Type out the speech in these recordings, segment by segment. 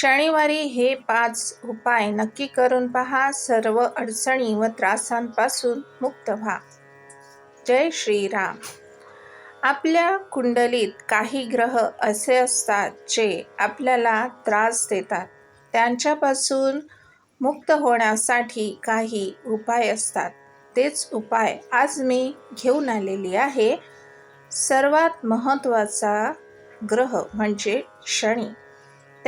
शनिवारी हे पाच उपाय नक्की करून पहा. सर्व अडचणी व त्रासांपासून मुक्त व्हा. जय श्रीराम. आपल्या कुंडलीत काही ग्रह असे असतात जे आपल्याला त्रास देतात. त्यांच्यापासून मुक्त होण्यासाठी काही उपाय असतात. तेच उपाय आज मी घेऊन आलेली आहे. सर्वात महत्त्वाचा ग्रह म्हणजे शनी.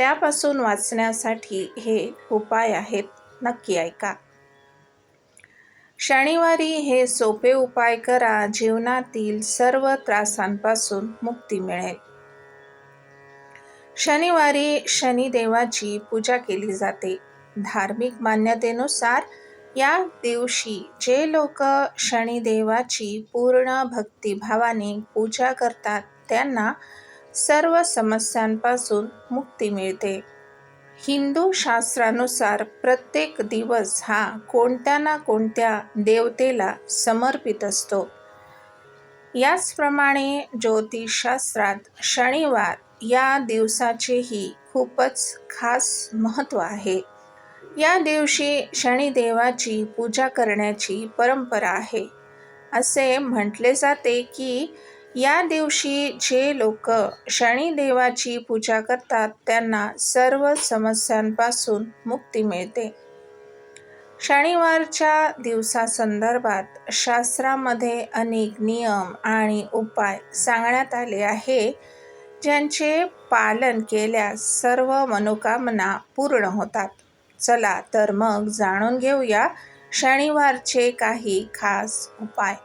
त्यापासून वाचण्यासाठी हे उपाय आहेत. नक्की ऐका. शनिवारी हे सोपे उपाय करा जीवनातील सर्व त्रासांपासून मुक्ती मिळेल. शनिवारी शनिदेवाची पूजा केली जाते. धार्मिक मान्यतेनुसार या दिवशी जे लोक शनिदेवाची पूर्ण भक्तिभावाने पूजा करतात त्यांना सर्व समस्यांपासून मुक्ती मिळते. हिंदू शास्त्रानुसार प्रत्येक दिवस हा कोणत्या ना कोणत्या देवतेला समर्पित असतो. याचप्रमाणे ज्योतिषशास्त्रात शनिवार या दिवसाचेही खूपच खास महत्त्व आहे. या दिवशी शनिदेवाची पूजा करण्याची परंपरा आहे. असे म्हटले जाते की या दिवशी जे लोक शनिदेवाची पूजा करतात त्यांना सर्व समस्यांपासून मुक्ती मिळते. शनिवारच्या दिवसासंदर्भात शास्त्रामध्ये अनेक नियम आणि उपाय सांगण्यात आले आहे ज्यांचे पालन केल्यास सर्व मनोकामना पूर्ण होतात. चला तर मग जाणून घेऊया शनिवारचे काही खास उपाय.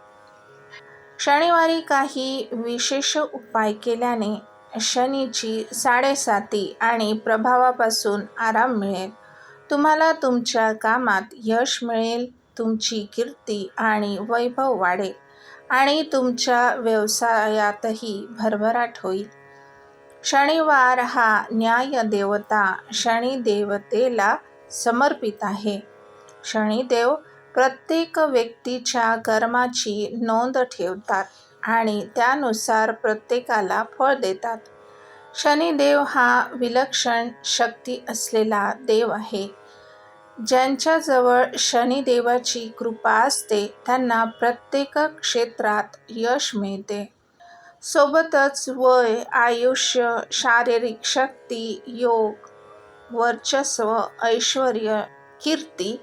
शनिवारी काही विशेष उपाय केल्याने शनीची साडेसाती आणि प्रभावापासून आराम मिळेल. तुम्हाला तुमच्या कामात यश मिळेल तुमची कीर्ती आणि वैभव वाढेल आणि तुमच्या व्यवसायातही भरभराट होईल. शनिवार हा न्याय देवता शनिदेवतेला समर्पित आहे. शनिदेव प्रत्येक व्यक्तीच्या कर्माची नोंद ठेवतात आणि त्यानुसार प्रत्येकाला फळ देतात. शनिदेव हा विलक्षण शक्ती असलेला देव आहे. ज्यांच्याजवळ शनिदेवाची कृपा असते त्यांना प्रत्येक क्षेत्रात यश मिळते. सोबतच वय आयुष्य शारीरिक शक्ती योग वर्चस्व ऐश्वर कीर्ती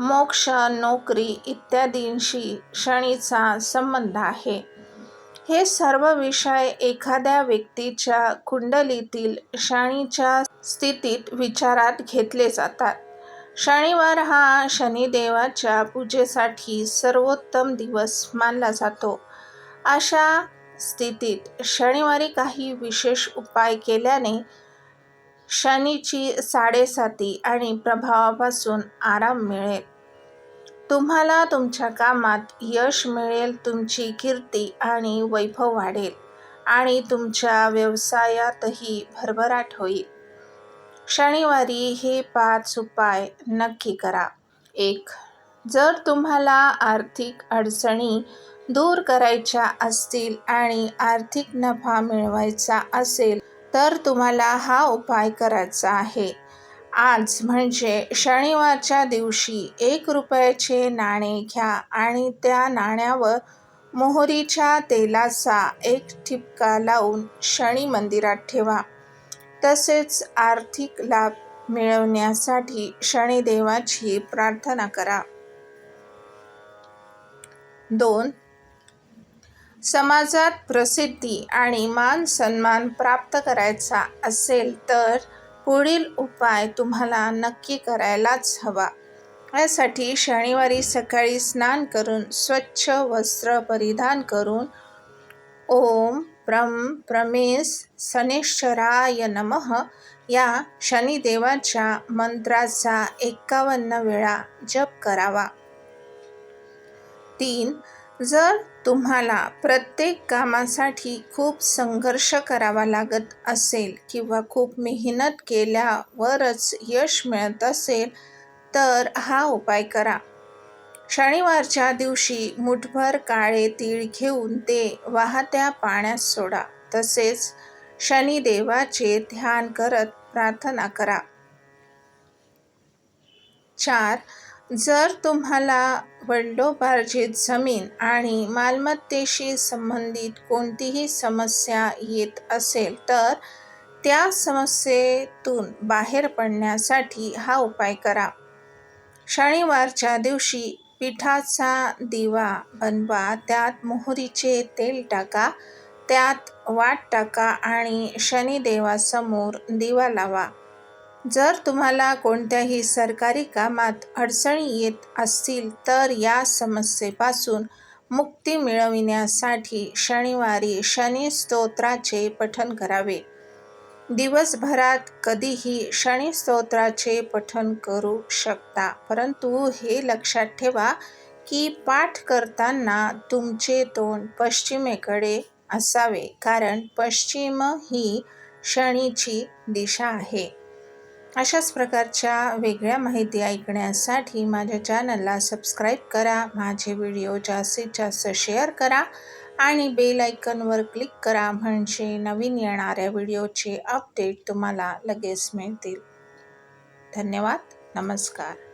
मोक्ष नोकरी इत्यादींशी शनीचा संबंध आहे. हे सर्व विषय एखाद्या व्यक्तीच्या कुंडलीतील शनीच्या स्थितीत विचारात घेतले जातात. शनिवार हा शनिदेवाच्या पूजेसाठी सर्वोत्तम दिवस मानला जातो. अशा स्थितीत शनिवारी काही विशेष उपाय केल्याने शनीची साडेसाती आणि प्रभावापासून आराम मिळेल. तुम्हाला तुमच्या कामात यश मिळेल तुमची कीर्ती आणि वैभव वाढेल आणि तुमच्या व्यवसायातही भरभराट होईल. शनिवारी हे पाच उपाय नक्की करा. एक जर तुम्हाला आर्थिक अडचणी दूर करायच्या असतील आणि आर्थिक नफा मिळवायचा असेल तर तुम्हाला हा उपाय करायचा आहे. आज म्हणजे शनिवारच्या दिवशी एक रुपयाचे नाणे घ्या आणि त्या नाण्यावर मोहरीच्या तेलाचा एक ठिपका लावून शनी मंदिरात ठेवा. तसेच आर्थिक लाभ मिळवण्यासाठी शनिदेवाची प्रार्थना करा. दोन समाजात प्रसिद्धी आणि मान सन्मान प्राप्त करायचा असेल तर पुढील उपाय तुम्हाला नक्की करायलाच हवा. यासाठी शनिवारी सकाळी स्नान करून स्वच्छ वस्त्र परिधान करून ओम प्रम प्रमेस शनेश्वराय नमः या शनिदेवाच्या मंत्राचा एकावन्न वेळा जप करावा. तीन जर तुम्हाला प्रत्येक कामासाठी खूप संघर्ष करावा लागत असेल किंवा खूप मेहनत केल्यावरच यश मिळत असेल तर हा उपाय करा. शनिवारच्या दिवशी मुठभर काळे तीळ घेऊन ते वाहत्या पाण्यात सोडा. तसेच शनिदेवाचे ध्यान करत प्रार्थना करा. चार जर तुम्हाला वडिलोपार्जित जमीन आणि मालमत्तेशी संबंधित कोणतीही समस्या येत असेल तर त्या समस्येतून बाहेर पडण्यासाठी हा उपाय करा. शनिवारच्या दिवशी पिठाचा दिवा बनवा त्यात मोहरीचे तेल टाका त्यात वाट टाका आणि शनिदेवासमोर दिवा लावा. जर तुम्हाला कोणत्याही सरकारी कामात अडचणी येत असतील तर या समस्येपासून मुक्ती मिळविण्यासाठी शनिवारी शनी स्तोत्राचे पठन करावे. दिवसभरात कधीही शनी स्तोत्राचे पठन करू शकता परंतु हे लक्षात ठेवा की पाठ करताना तुमचे तोंड पश्चिमेकडे असावे कारण पश्चिम ही शनीची दिशा आहे. अशाच प्रकारच्या वेगळ्या माहिती ऐकण्यासाठी माझ्या चॅनलला सबस्क्राईब करा माझे व्हिडिओ जास्तीत जास्त शेअर करा आणि बेल आयकनवर क्लिक करा म्हणजे नवीन येणाऱ्या व्हिडिओचे अपडेट तुम्हाला लगेच मिळतील. धन्यवाद नमस्कार.